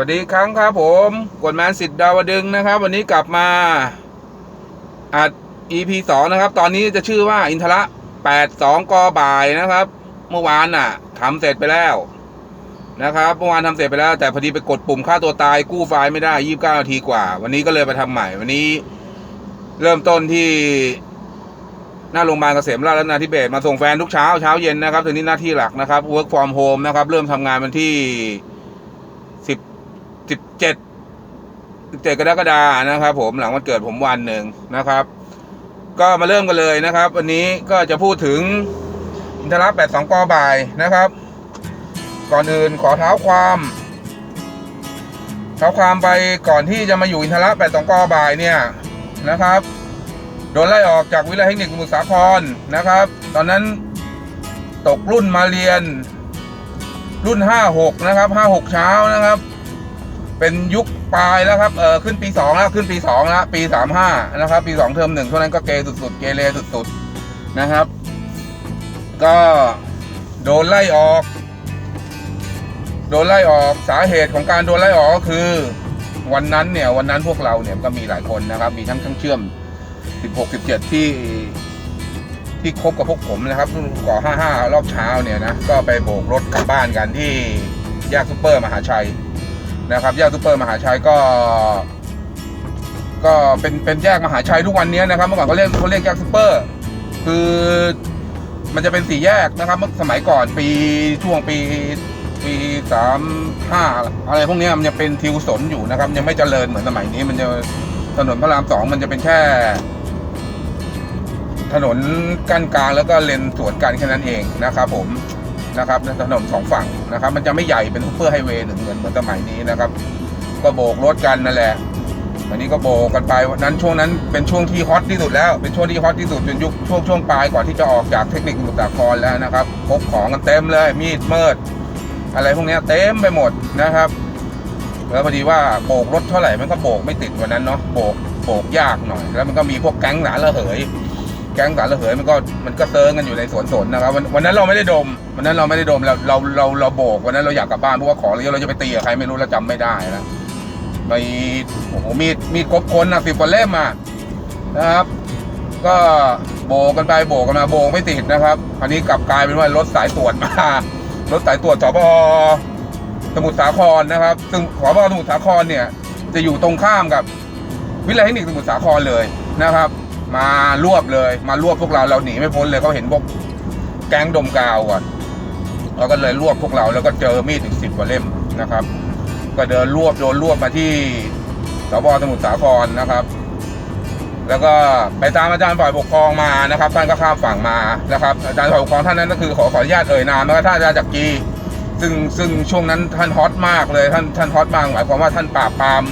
วัสดีครั้งครับผมกดแมนสิทธิ์ดาวดึงนะครับ วันนี้กลับมาอัด EP สองนะครับ ตอนนี้จะชื่อว่าอินทระแปดสองกอบ่ายนะครับ เมื่อวานน่ะทำเสร็จไปแล้วนะครับ เมื่อวานทำเสร็จไปแล้ว แต่พอดีไปกดปุ่มฆ่าตัวตายกู้ไฟล์ไม่ได้ยี่บเก้านาทีกว่า วันนี้ก็เลยไปทำใหม่ วันนี้เริ่มต้นที่หน้าโรงพยาบาลเกษมราชนาธิเบศมาส่งแฟนทุกเช้าเช้าเย็นนะครับถึงนี้หน้าที่หลักนะครับ work from home นะครับ เริ่มทำงานวันที่ เจ็ดเจ็ดกรกฎานะครับ ผมหลังวันเกิดผมวันหนึ่งนะครับ ก็มาเริ่มกันเลยนะครับ วันนี้ก็จะพูดถึงอินทรัแปดสองกอบ่ายนะครับ ก่อนอื่นขอเท้าความเท้าความไปก่อนที่จะมาอยู่อินทระแปดสองกอบ่ายเนี่ยนะครับโดนไล่ออกจากวิทยาลัยเทคนิคสมุทรสาครนะครับ ตอนนั้นตกรุ่นมาเรียนรุ่น 56 นะครับ 56 เช้านะครับ เป็นยุคปลายแล้วครับเออขึ้นปี 2 แล้วขึ้นปี 2 แล้ว ปี 35 นะครับ ปี 2 เทอมหนึ่งเท่านั้นก็เกสุดๆ เกเรสุดๆ นะครับ ก็โดนไล่ออก โดนไล่ออกสาเหตุของการโดนไล่ออกก็คือ วันนั้นเนี่ยวันนั้นพวกเราเนี่ยก็มีหลายคนนะครับ มีทั้งทั้งเชื่อม 16 17 ที่ที่คบกับพวกผมนะครับรุ่นก่อ 55 รอบเช้าเนี่ยนะก็ไปโบกรถกลับบ้านกันที่แยกซูเปอร์มหาชัย นะครับแยกซูเปอร์มหาชัยก็ ก็เป็นเป็นแยกมหาชัยทุกวันนี้นะครับเมื่อก่อนเขาเรียกเขาเรียกแยกซูเปอร์ คือมันจะเป็นสี่แยกนะครับเมื่อสมัยก่อนปีช่วงปีปีสามห้าอะไรพวกนี้มันจะเป็นทิวสนอยู่นะครับ ยังไม่เจริญเหมือนสมัยนี้ มันจะถนนพระรามสองมันจะเป็นแค่ ถนนกั้นกลางแล้วก็เลนสวนกันแค่นั้นเองนะครับผม นะครับถนนสองฝั่งนะครับ มันจะไม่ใหญ่เป็นซูเปอร์ไฮเวย์หนึ่งเหมือนเหมือนสมัยนี้นะครับ ก็โบกรถกันนั่นแหละวันนี้ก็โบกกันไปวันนั้นช่วงนั้นเป็นช่วงที่ฮอตที่สุดแล้วเป็นช่วงที่ฮอตที่สุดจนยุคช่วงช่วงปลายก่อนที่จะออกจากเทคนิคสมุทรสาครแล้วนะครับพกของกันเต็มเลยมีดเมิดอะไรพวกนี้เต็มไปหมดนะครับแล้วพอดีว่าโบกรถเท่าไหร่มันก็โบกไม่ติดวันนั้นเนาะโบกโบกยากหน่อย แล้วมันก็มีพวกแก๊งหนาระเหย ก๊งสารระเหยมันก็มันก็เซิร์งกันอยู่ในสวนสนนะครับวันวันนั้นเราไม่ได้ดม วันนั้นเราไม่ได้ดมเราเราเราเราโบกวันนั้นเราอยากกลับบ้านเพราะว่าของเราเยอะเราจะไปตีกับใครไม่รู้เราจำไม่ได้แล้วไปโอ้โหมีดมีดครบคนนะสิบกว่าเล่มอะนะครับ ก็โบกกันไปโบกกันมาโบกไม่ติดนะครับอันนี้กลับกลายเป็นว่ารถสายตรวจมารถสายตรวจสปสมุทรสาครนะครับ ซึ่งสปสมุทรสาครเนี่ย จะอยู่ตรงข้ามกับวิทยาลัยเทคนิคสมุทรสาครเลยนะครับ มารวบเลย มารวบพวกเราเราหนีไม่พ้นเลยเขาเห็นพวกแก๊งดมกาวก่อนเราก็เลยรวบพวกเราแล้วก็เจอมีดถึงสิบกว่าเล่มนะครับ ก็เดินรวบโดนรวบมาที่สบสมุทรสาครนะครับ แล้วก็ไปตามอาจารย์ฝ่ายปกครองมานะครับท่านก็ข้ามฝั่งมานะครับ อาจารย์ฝ่ายปกครองท่านนั้นก็คือขอขออนุญาตเอ่ยนามนะครับท่านอาจารย์จักรีซึ่งซึ่งช่วงนั้นท่านฮอตมากเลยท่านท่านฮอตมากหมายความว่าท่านปราบปราม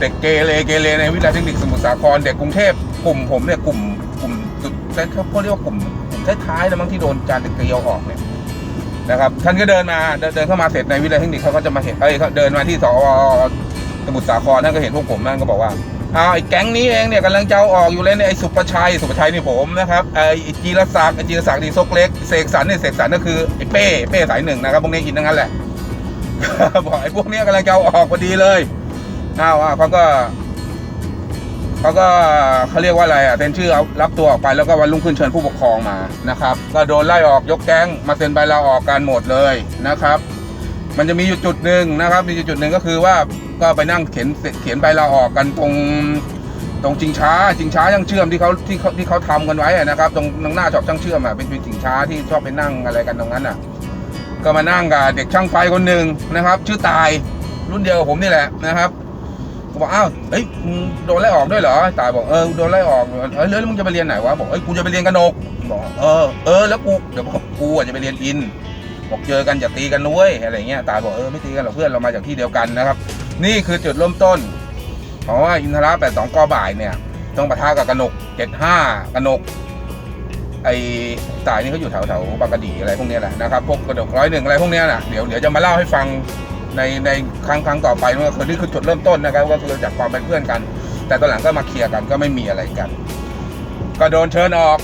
เด็กเกเรเกเรในวิทยาลัยเทคนิคสมุทรสาครเด็กกรุงเทพ กลุ่มผมเนี่ยกลุ่มกลุ่มสุดเขาเรียกว่ากลุ่มกลุ่มท้ายๆแล้วมั้งที่โดนจานเด็กเกลียวออกเนี่ยนะครับท่านก็เดินมาเดินเข้ามาเสร็จในวิทยาลัยเทคนิคเขาก็จะมาเห็นเอ้ยเขาเดินมาที่สอสมุทรสาครท่านก็เห็นพวกผมท่นก็บอกว่าอ้าวไอ้แก๊งนี้เองเนี่ยกำลังจะเอาออกอยู่เลยเนี่ยไอ้สุประชัยสุประชัยนี่ผมนะครับไอ้จีรศักดิ์ไอ้จีรศักดิ์นี่ซกเล็กเสกสรรเนี่ยเสกสรรก็คือไอ้เป้เป้สายหนึ่งนะครับพวกนี้อินทั้งนั้นแหละบอกไอ้พวกเนี้ยกำลังจะเอาออกพอดีเลยอ้าวอ้าวเขาก็ เขาก็เขาเรียกว่าอะไรอะเซ็นชื่อเอารับตัวออกไปแล้วก็วันรุ่งขึ้นเชิญผู้ปกครองมานะครับก็โดนไล่ออกยกแก๊งมาเซ็นใบลาออกกันหมดเลยนะครับ มันจะมีอยู่จุดหนึ่งนะครับ มีอยู่จุดหนึ่งก็คือว่าก็ไปนั่งเขียนเขียนใบลาออกกันตรงตรงจิงช้าจิงช้าช่างเชื่อมที่เขาที่เขาที่เขาทำกันไว้นะครับตรงตรงหน้าชอปช่างเชื่อมอะเป็นเป็นจิงช้าที่ชอบไปนั่งอะไรกันตรงนั้นอะ ก็มานั่งกับเด็กช่างไฟคนหนึ่งนะครับ ชื่อตายรุ่นเดียวกับผมนี่แหละนะครับ ก็บอกอ้าวเอ้ยมึงโดนไล่ออกด้วยเหรอตายบอกเออโดนไล่ออกเอ้ยแล้วมึงจะไปเรียนไหนวะบอกเอ้ยกูจะไปเรียนกระนกบอกเออเออแล้วกูเดี๋ยวบอกกูอะจะไปเรียนอิน บอกเจอกันอย่าตีกันนุ้ยอะไรเงี้ยตายบอกเออไม่ตีกันหรอกเพื่อนเรามาจากที่เดียวกันนะครับ นี่คือจุดเริ่มต้นเพราะว่าอินทราแปดสองกอบ่ายเนี่ย ต้องปะทะกับกระนกเจ็ดห้ากระนกไอ้ตายนี่เขาอยู่แถวแถวบางกะดีอะไรพวกเนี้ยแหละนะครับพวกกระดกร้อยหนึ่งอะไรพวกเนี้ยนะเดี๋ยวเดี๋ยวจะมาเล่าให้ฟัง ในในครั้งครั้งต่อไปว่าคือนี่คือจุดเริ่มต้นนะครับ ก็คือจากความเป็นเพื่อนกัน แต่ตอนหลังก็มาเคลียร์กันก็ไม่มีอะไรกัน ก็โดนเชิญออก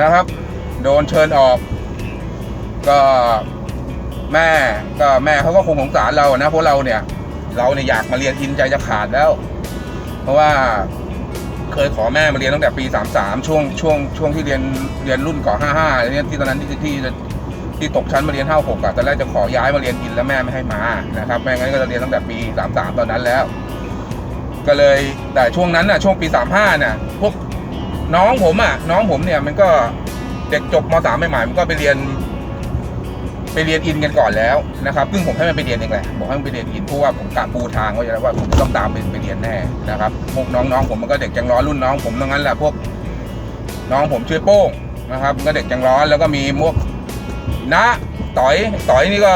นะครับ โดนเชิญออก ก็แม่ก็แม่เขาก็คงสงสารเรานะเพราะเราเนี่ย เราเนี่ยอยากมาเรียนอินใจจะขาดแล้ว เพราะว่าเคยขอแม่มาเรียนตั้งแต่ปีสามสามช่วงช่วงช่วงที่เรียนเรียนรุ่นก่อห้าห้าเนี่ยที่ตอนนั้นที่ที่ ที่ตกชั้นมาเรียนห้าหกอะตอนแรกจะขอย้ายมาเรียนอินแล้วแม่ไม่ให้มานะครับแม่งั้นก็จะเรียนตั้งแต่ปีสามสามตอนนั้นแล้ว ก็เลยแต่ช่วงนั้นน่ะช่วงปีสามห้าน่ะพวกน้องผมอะน้องผมเนี่ยมันก็เด็กจบมสามใหม่ๆมันก็ไปเรียน ไปเรียนอินกันก่อนแล้วนะครับซึ่งผมให้มันไปเรียนเองแหละบอกให้มันไปเรียนอินเพราะว่าผมกะปูทางไว้แล้วว่าผมต้องตามไปไปเรียนแน่นะครับพวกน้องๆผมมันก็เด็กจังร้อนรุ่นน้องผมทั้งนั้นแหละพวกน้องผมชื่อโป้งนะครับก็เด็กจังร้อนแล้วก็มีพวก นะต่อยต่อยนี่ก็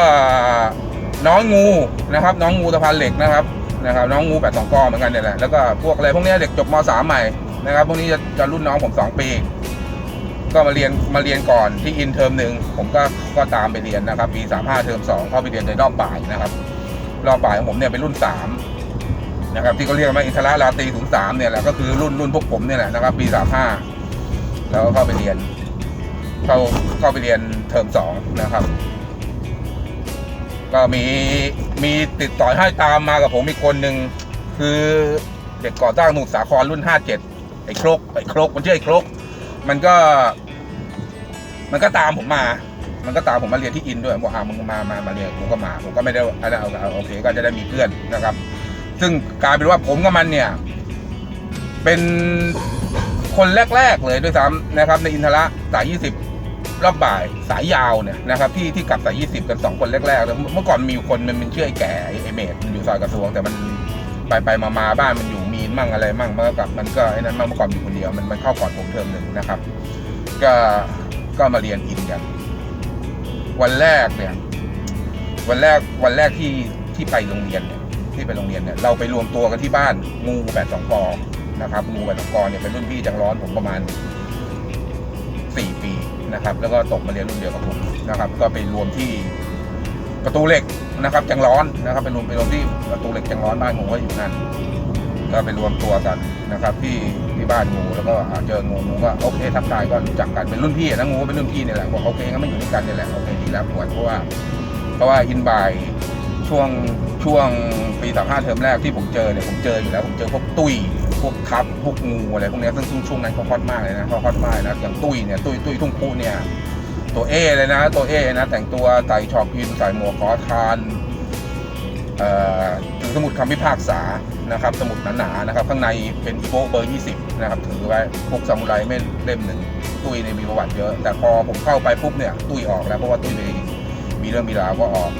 น้องงูนะครับ น้องงูสะพานเหล็กนะครับนะครับน้องงูแปดสองกอเหมือนกันเนี่ยแหละแล้วก็พวกอะไรพวกนี้เด็กจบมสามใหม่นะครับพวกนี้จะจะรุ่นน้องผมสองปีก็มาเรียนมาเรียนก่อนที่อินเทอมหนึ่งผมก็ก็ตามไปเรียนนะครับปีสามห้าเทอมสองเข้าไปเรียนในรอบบ่ายนะครับ รอบบ่ายของผมเนี่ยเป็นรุ่นสามนะครับที่เขาเรียกว่าอินทราลาตีศูนย์สามเนี่ยแหละก็คือรุ่นรุ่นพวกผมเนี่ยแหละนะครับปีสามห้าแล้วก็เข้าไปเรียน เข้าเข้าไปเรียนเทอมสองนะครับ ก็มีมีติดต่อให้ตามมากับผมอีกคนหนึ่งคือเด็กก่อสร้างสมุสาครรุ่นห้าเจ็ดไอ้ครกไอ้ครกมันชื่อไอ้ครก มันก็ มันก็ตามผมมา มันก็ตามผมมาเรียนที่อินด้วยบอกอ่ามึงมามามาเรียนผมก็มา ผมก็ไม่ได้อะไรเอาเอาโอเคก็จะได้มีเพื่อนนะครับ ซึ่งกลายเป็นว่าผมกับมันเนี่ย เป็นคนแรก ๆ เลยด้วยซ้ำนะครับ ในอินทระสายยี่สิบ รอบบ่ายสายยาวเนี่ยนะครับที่ที่กลับสายยี่สิบกันสองคนแรกๆแล้วเมื่อก่อนมีอยู่คนมันเป็นเชื่อไอ้แก่ไอ้เมดมันอยู่ซอยกระทรวงแต่มันไปไปมามาบ้านมันอยู่มีนมั่งอะไรมั่งเมันก็กลับมันก็ไอ้นั้นมั่งเมื่อก่อนอยู่คนเดียวมันมันเข้าก่อนผมเทอมหนึ่งนะครับ ก็ก็มาเรียนอินกัน วันแรกเนี่ย วันแรกวันแรกที่ที่ไปโรงเรียนเนี่ยที่ไปโรงเรียนเนี่ยเราไปรวมตัวกันที่บ้านงูแปดสองกอนะครับงูแปดสองกอเนี่ยเป็นรุ่นพี่จังร้อนผมประมาณสี่ปี นะครับ แล้วก็ตกมาเรียนรุ่นเดียวกับผมนะครับ ก็ไปรวมที่ประตูเหล็กนะครับ จังร้อนนะครับไปรวมไปรวมที่ประตูเหล็กจังร้อนบ้านงูก็อยู่นั่นก็ไปรวมตัวกันนะครับ ที่ที่บ้านงูแล้วก็เจองูงูก็โอเคทักทายก็รู้จักกันเป็นรุ่นพี่นะงูเป็นรุ่นพี่เนี่ยแหละบอกโอเคงั้นไม่อยู่ด้วยกันเนี่ยแหละโอเคดีแล้วปวดเพราะว่าเพราะว่าอินบายช่วงช่วงปีสามห้าเทอมแรกที่ผมเจอเนี่ยผมเจออยู่แล้วผมเจอพวกตุ้ย วกทับพวกงูอะไรพวกนี้ซึ่งซึ่งช่วงนั้นเขาฮอตมากเลยนะเขาฮอตมากนะอย่างตุ้ยเนี่ยตุ้ยตุ้ยทุ่งปูเนี่ย ตัวเอเลยนะ ตัวเอนะแต่งตัวใส่ชอบยินใส่หมวกขอทานเอ่อถือสมุดคำพิพากษานะครับ สมุดหนาๆนะครับ ข้างในเป็นอีโบเบอร์ 20 นะครับ ถือไว้พวกซามูไรเม่นเล่มหนึ่งตุ้ยในยมีประวัติเยอะ แต่พอผมเข้าไปปุ๊บเนี่ย ตุ้ยออกแล้วเพราะว่าตุ้ยมีมีเรื่องมีราวก็ออก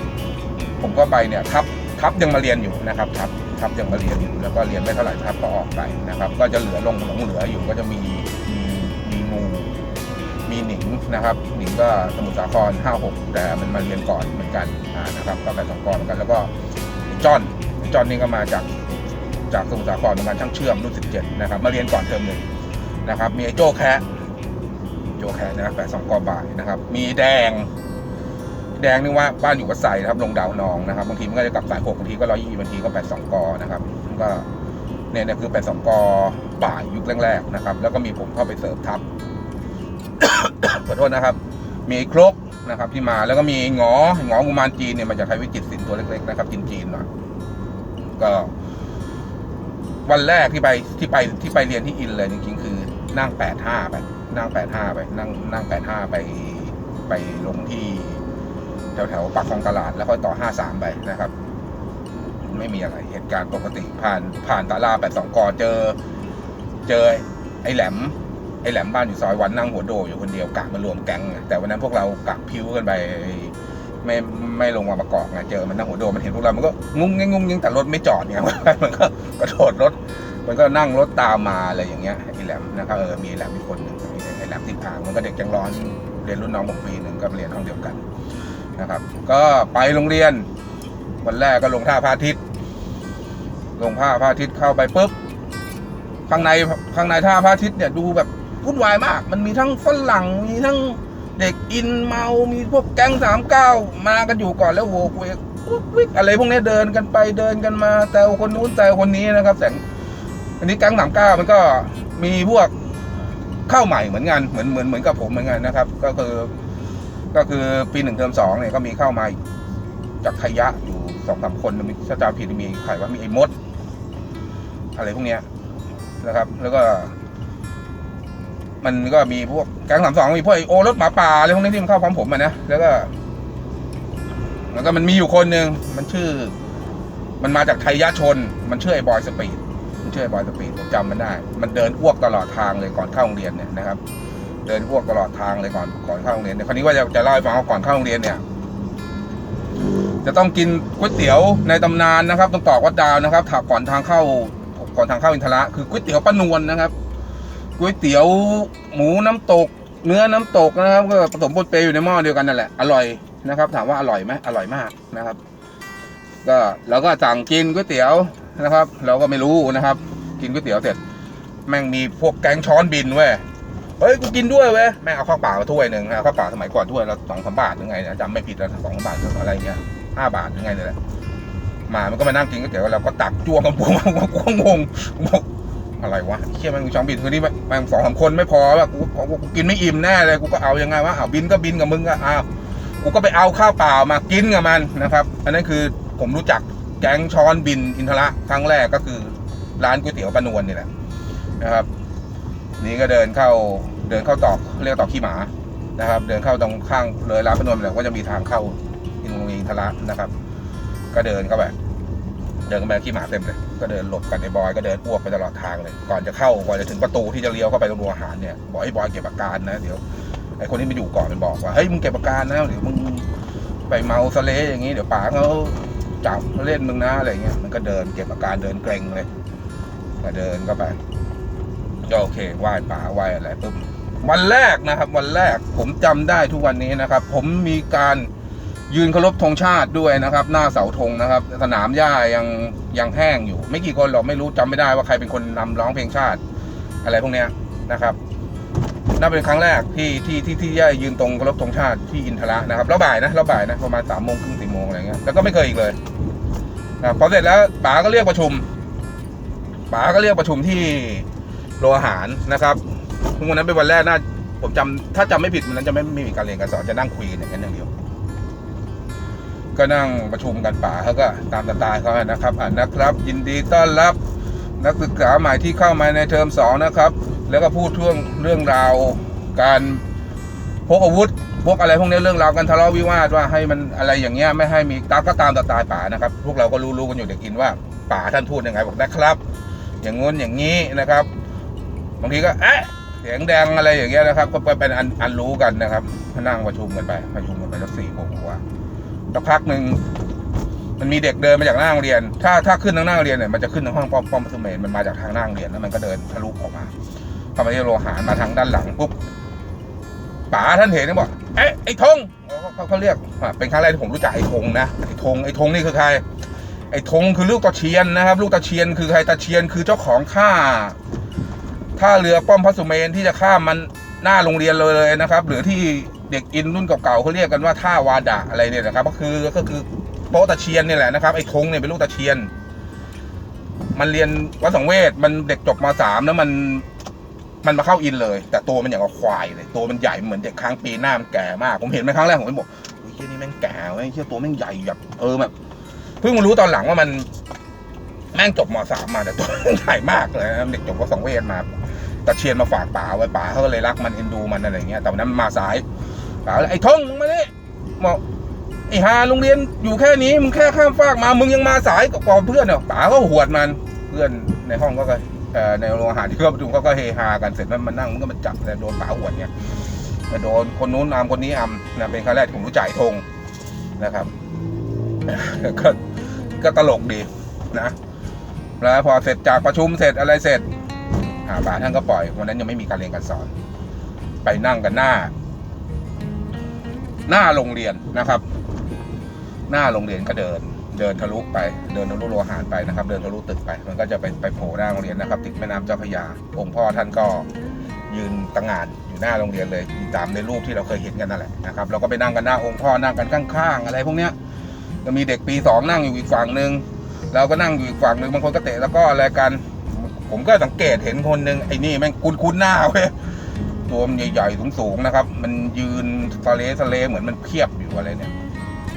ผมก็ไปเนี่ยทับทับยังมาเรียนอยู่นะครับทับ ทับยังมาเรียนอยู่แล้วก็เรียนไม่เท่าไหร่ทับก็ออกไปนะครับ ก็จะเหลือลงหลงเหลืออยู่ก็จะมีมีมีงูมีหนิงนะครับหนิงก็สมุทรสาคร56 แต่มันมาเรียนก่อนเหมือนกันนะครับก็ไปสองกรเหมือนกัน แล้วก็จอนจอนนี่ก็มาจากจากสมุทรสาครเหมือนกันช่างเชื่อมรุ่น17นะครับมาเรียนก่อนเทอมหนึ่งนะครับ มีไอ้โจ้แคะโจ้แคะนะแปดสองกอบ่ายนะครับ มีแดง แดงนี่ว่าบ้านอยู่วัดไซนะครับลงดาวนองนะครับบางทีมันก็จะกลับสายหกบางทีก็ร้อยยี่บางทีก็แปดสองกอนะครับก็เนี่ยเนี่ยคือแปดสองกอบ่ายยุคแรกๆนะครับ แล้วก็มีผมเข้าไปเสริมทัพขอโทษนะครับ มีครกนะครับ ที่มาแล้วก็มีหงอหงอกุมารจีนเนี่ยมาจากไทยวิจิตสินตัวเล็กๆนะครับจีนจีนๆหน่อยก็วันแรกที่ไปที่ไปที่ไปเรียนที่อินเลยจริงๆ คือนั่งแปดห้าไป นั่งแปดห้าไป นั่งนั่งแปดห้าไปไปลงที่ แถวแถวปากคลองตลาดแล้วค่อยต่อห้าสามไปนะครับ ไม่มีอะไรเหตุการณ์ปกติผ่านผ่านตาลาแปดสองกอเจอ เจอไอ้แหลมไอ้แหลมบ้านอยู่ซอยวันนั่งหัวโดอยู่คนเดียวกะมารวมแก๊งแต่วันนั้นพวกเรากะพิ้วกันไปไม่ไม่ลงมาประกอบไงเจอมันนั่งหัวโดมันเห็นพวกเรา มันก็งุ้งงิ้งงุ้งงิ้งแต่รถไม่จอดเนี่ยมันก็กระโดดรถ มันก็นั่งรถตามมาอะไรอย่างเงี้ยไอ้แหลมนะครับเออมีแหลมอีกคนหนึ่งไอ้แหลมติดทางมันก็เด็กจังร้อนเรียนรุ่นน้องผมปีหนึ่งก็เรียนห้องเดียวกัน นะครับ ก็ไปโรงเรียน วันแรกก็ลงท่าพระอาทิตย์ ลงท่าพระอาทิตย์เข้าไปปุ๊บข้างในข้างในท่าพระอาทิตย์เนี่ยดูแบบวุ่นวายมาก มันมีทั้งฝรั่งมีทั้งเด็กอินเมา มีพวกแก๊งสามเก้ามากันอยู่ก่อนแล้วโวกเวกวิกอะไรพวกนี้เดินกันไปเดินกันมาแต่คนนู้นแต่คนนี้นะครับแต่อันนี้แก๊งสามเก้ามันก็มีพวกเข้าใหม่เหมือนกันเหมือนเหมือนเหมือนกับผมเหมือนกันนะครับ ก็คือ ก็คือปีหนึ่งเทอมสองเนี่ยก็มีเข้ามาจากขยะอยู่สองสามคนมีถ้าผิดมีใครว่ามีไอ้มด อะไรพวกเนี้ยนะครับ แล้วก็ มันก็มีพวกแก๊งสามสองมีพวกไอโอรถหมาป่าอะไรพวกนี้ที่มันเข้าพร้อมผมอะนะแล้วก็แล้วก็มันมีอยู่คนหนึ่งมันชื่อ มันมาจากไทยยะชน มันชื่อไอ้บอยสปีดมันชื่อไอ้บอยสปีดผมจำมันได้ มันเดินอ้วกตลอดทางเลยก่อนเข้าโรงเรียนเนี่ยนะครับ เดินอ้วกตลอดทางเลยก่อนก่อนเข้าโรงเรียนเนี่ยคราวนี้ว่าจะจะเล่าให้ฟังว่าก่อนเข้าโรงเรียนเนี่ย จะต้องกินก๋วยเตี๋ยวในตำนานนะครับต้องตอกวัดดาวนะครับถาก่อนทางเข้าก่อนทางเข้าอินทระคือก๋วยเตี๋ยวป้านวลนะครับก๋วยเตี๋ยวหมูน้ำตก เนื้อน้ำตกนะครับ ก็ผสมปนเปอยู่ในหม้อเดียวกันนั่นแหละอร่อยนะครับ ถามว่าอร่อยไหมอร่อยมากนะครับ ก็เราก็สั่งกินก๋วยเตี๋ยวนะครับ เราก็ไม่รู้นะครับ กินก๋วยเตี๋ยวเสร็จแม่งมีพวกแก๊งช้อนบินเว้ย เฮ้ยกูกินด้วยเว้ยแม่งเอาข้าวเปล่ามาถ้วยหนึ่งนะข้าวเปล่าสมัยก่อนถ้วยละสองสามบาทหรือไงนะจำไม่ผิดนะสองสามบาทหรืออะไรเงี้ยห้าบาทหรือไงเนี่ยแหละมามันก็มานั่งกินก๋วยเตี๋ยวเราก็ตักจ้วงกันปุ๊บกูก็งงบอกอะไรวะเชี่ยแม่งช้อนบินคือนี่แม่งสองสามคนไม่พอว่ะกูกูกินไม่อิ่มแน่เลยกูก็เอายังไงวะเอาบินก็บินกับมึงก็เอากูก็ไปเอาข้าวเปล่ามากินกับมันนะครับ อันนั้นคือผมรู้จักแก๊งช้อนบินอินทระครั้งแรกก็คือร้านก๋วยเตี๋ยวปานวลนี่แหละนะครับ นี่ก็เดินเข้าเดินเข้าตอกเรียกตอกขี้หมานะครับ เดินเข้าตรงข้างเลยร้านพนวมเนี่ยก็จะมีทางเข้าอินโรงเรียนอินทระนะครับ ก็เดินเข้าไปเดินเข้าไปขี้หมาเต็มเลย ก็เดินหลบกันไอ้บอยก็เดินอ้วกไปตลอดทางเลย ก่อนจะเข้าก่อนจะถึงประตูที่จะเลี้ยวเข้าไปตรงโรงอาหารเนี่ยบอกไอ้บอยเก็บอาการนะเดี๋ยวไอคนที่มาอยู่ก่อนมันบอกว่าเฮ้ยมึงเก็บอาการนะเดี๋ยวมึงไปเมาสเลอย่างงี้เดี๋ยวป๋าเขาจับเล่นมึงนะอะไรเงี้ยมันก็เดินเก็บอาการเดินเกรงเลยก็เดินเข้าไป ก็โอเคไหว้ป่าไหว้อะไรปุ๊บวันแรกนะครับ วันแรกผมจำได้ทุกวันนี้นะครับ ผมมีการยืนเคารพธงชาติด้วยนะครับ หน้าเสาธงนะครับ สนามหญ้ายังยังแห้งอยู่ ไม่กี่คนหรอกไม่รู้จำไม่ได้ว่าใครเป็นคนนำร้องเพลงชาติ อะไรพวกเนี้ยนะครับน่าเป็นครั้งแรกที่ที่ที่ที่ได้ยืนตรงเคารพธงชาติที่อินทระนะครับแล้วบ่ายนะแล้วบ่ายนะประมาณสามโมงครึ่งสี่โมงอะไรเงี้ยแล้วก็ไม่เคยอีกเลยนะพอเสร็จแล้วป๋าก็เรียกประชุมป๋าก็เรียกประชุมที่ โรงอาหารนะครับวันนั้นเป็นวันแรกน่าผมจำถ้าจำไม่ผิดวันนั้นจะไม่ไม่มีการเรียนการสอนจะนั่งคุยกันอย่างนั้นอย่างเดียว ก็นั่งประชุมกันป่าเขาก็ตามสไตล์เขานะครับอ่านะครับ ยินดีต้อนรับนักศึกษาใหม่ที่เข้ามาในเทอมสองนะครับ แล้วก็พูดเรื่องเรื่องราวการพกอาวุธพกอะไรพวกนี้เรื่องราวการทะเลาะวิวาทว่าให้มันอะไรอย่างเงี้ยไม่ให้มีตาก็ตามสไตล์ป่านะครับ พวกเราก็รู้ๆกันอยู่เด็กกินว่าป่าท่านพูดยังไงบอกนะครับ อย่างงู้นอย่างนี้นะครับางทีก็เอ๊ะเสียงแดงอะไรอย่างเงี้ยนะครับก็เป็นอันอันรู้กันนะครับนั่งประชุมกันไปประชุมกันไปสักสี่โมงกว่าสักพักหนึ่งมันมีเด็กเดินมาจากหน้าโรงเรียน ถ้าถ้าขึ้นทางหน้าโรงเรียนเนี่ยมันจะขึ้นทางห้องป้อมป้อมพัสเมนมันมาจากทางหน้าโรงเรียนแล้วมันก็เดินทะลุออกมาเข้ามาที่โรงอาหารมาทางด้านหลังปุ๊บป๋าท่านเห็นบอกเอ๊ะไอ้ธงเขาเขาเรียกเป็นครั้งแรกที่ผมรู้จักไอ้ธงนะไอ้ธงไอ้ธงนี่คือใคร ไอ้ธงคือลูกตะเชียนนะครับ ลูกตะเชียนคือใครตะเชียนคือเจ้าของท่า ท่าเรือป้อมพระสุเมนที่จะข้ามมันหน้าโรงเรียนเลยเลยนะครับ หรือที่เด็กอินรุ่นเก่าๆเขาเรียกกันว่าท่าวาดะอะไรเนี่ยนะครับ ก็คือก็คือโป๊ะตะเชียนนี่แหละนะครับไอ้ธงเนี่ยเป็นลูกตะเชียน มันเรียนวัดสังเวชมันเด็กจบมาสามแล้วมันมันมาเข้าอินเลย แต่ตัวมันอย่างกับควายเลยตัวมันใหญ่เหมือนเด็กค้างปีหน้ามันแก่มาก ผมเห็นไหมครั้งแรกผมก็บอกโอ้ยเฮียนี่แม่งแก่เว้ยเฮียตัวแม่งใหญ่แบบเออแบบเพิ่งมารู้ตอนหลังว่ามัน แม่งจบมสามมาแต่ตัวใหญ่มากเลยนะเด็กจบก็สองเวทมาตะเชียนมาฝากป๋าไว้ป๋าเขาก็เลยรักมันเอ็นดูมันอะไรเงี้ยแต่วันนั้นมาสายป๋าเลยไอ้ทงมึงมาดิบอกไอ้ฮาโรงเรียนอยู่แค่นี้มึงแค่ข้ามฟากมามึงยังมาสายกับเพื่อนเนี่ยป๋าก็หวดมันเพื่อนในห้องก็เอ่อในโรงอาหารที่เขาประชุมเขาก็เฮฮากันเสร็จมันมานั่งมันก็มาจับแต่โดนป๋าหวดเนี่ยแต่โดนคนนู้นอามคนนี้อามนะเป็นครั้งแรกผมรู้จ่ายธงนะครับก็ก็ตลกดีนะ แล้วพอเสร็จจากประชุมเสร็จอะไรเสร็จอาป่าท่านก็ปล่อยวันนั้นยังไม่มีการเรียนการสอน ไปนั่งกันหน้า หน้าโรงเรียนนะครับ หน้าโรงเรียนก็เดิน เดินทะลุไป เดินทะลุโรงอาหารไปนะครับ เดินทะลุตึกไป มันก็จะไปไปโผล่หน้าโรงเรียนนะครับ ติดแม่น้ำเจ้าพระยา องค์พ่อท่านก็ยืนตั้งงานอยู่หน้าโรงเรียนเลยตามในรูปที่เราเคยเห็นกันนั่นแหละนะครับเราก็ไปนั่งกันหน้าองค์พ่อนั่งกันข้างๆอะไรพวกเนี้ยจะมีเด็กปีสองนั่งอยู่อีกฝั่งหนึ่ง เราก็นั่งอยู่อีกฝั่งหนึ่งบางคนก็เตะแล้วก็อะไรกัน ผมก็สังเกตเห็นคนหนึ่งไอ้นี่แม่งคุ้นคุ้นๆหน้าเว้ยตัวมันใหญ่ๆสูงๆนะครับ มันยืนสะเลสะเลเหมือนมันเพียบอยู่อะไรเนี่ย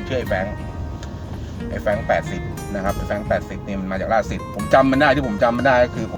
เชื่อไอ้แฟงไอ้แฟงแปดสิบนะครับไอ้แฟงแปดสิบนี่มันมาจากราชสิทธิ์ผมจำมันได้ที่ผมจำมันได้ก็คือ